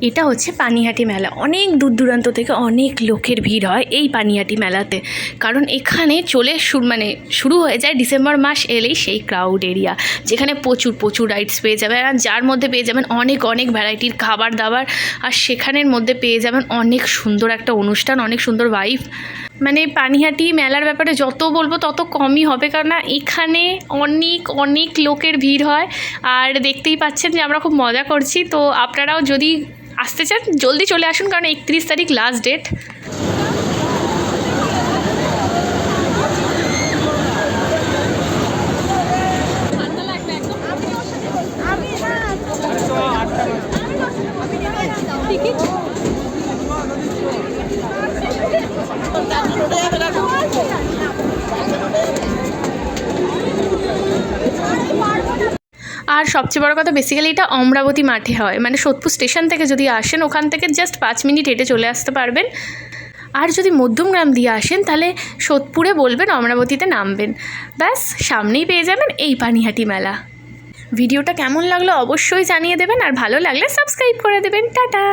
এটা হচ্ছে পানিহাটি মেলা। অনেক দূর দূরান্ত থেকে অনেক লোকের ভিড় হয় এই পানিহাটি মেলাতে। কারণ এখানে চলে মানে শুরু হয়ে যায় ডিসেম্বর মাস এলেই সেই ক্রাউড এরিয়া যেখানে প্রচুর প্রচুর রাইডস পেয়ে যাবেন আর যার মধ্যে পেয়ে যাবেন অনেক অনেক ভ্যারাইটির খাবার দাবার। আর সেখানের মধ্যে পেয়ে যাবেন অনেক সুন্দর একটা অনুষ্ঠান, অনেক সুন্দর ভাইব মানে পানিহাটি মেলার ব্যাপারে যত বলব তত কমই হবে কারণ এখানে অনেক অনেক লোকের ভিড় হয় আর দেখতেই পাচ্ছেন যে আমরা খুব মজা করছি তো আপনারাও যদি আসতে চান জলদি চলে আসুন কারণ একত্রিশ তারিখ লাস্ট ডেট আর সবচেয়ে বড় কথা বেসিক্যালি এটা অমরাবতী মাঠে হয়। মানে সোদপুর স্টেশন থেকে যদি আসেন, ওখান থেকে জাস্ট পাঁচ মিনিট হেঁটে চলে আসতে পারবেন। আর যদি মধ্যমগ্রাম দিয়ে আসেন, তাহলে সোদপুরে বলবেন, অমরাবতীতে নামবেন। ব্যাস, সামনেই পেয়ে যাবেন এই পানিহাটি মেলা। ভিডিওটা কেমন লাগল অবশ্যই জানিয়ে দেবেন, আর ভালো লাগলে সাবস্ক্রাইব করে দেবেন। টাটা!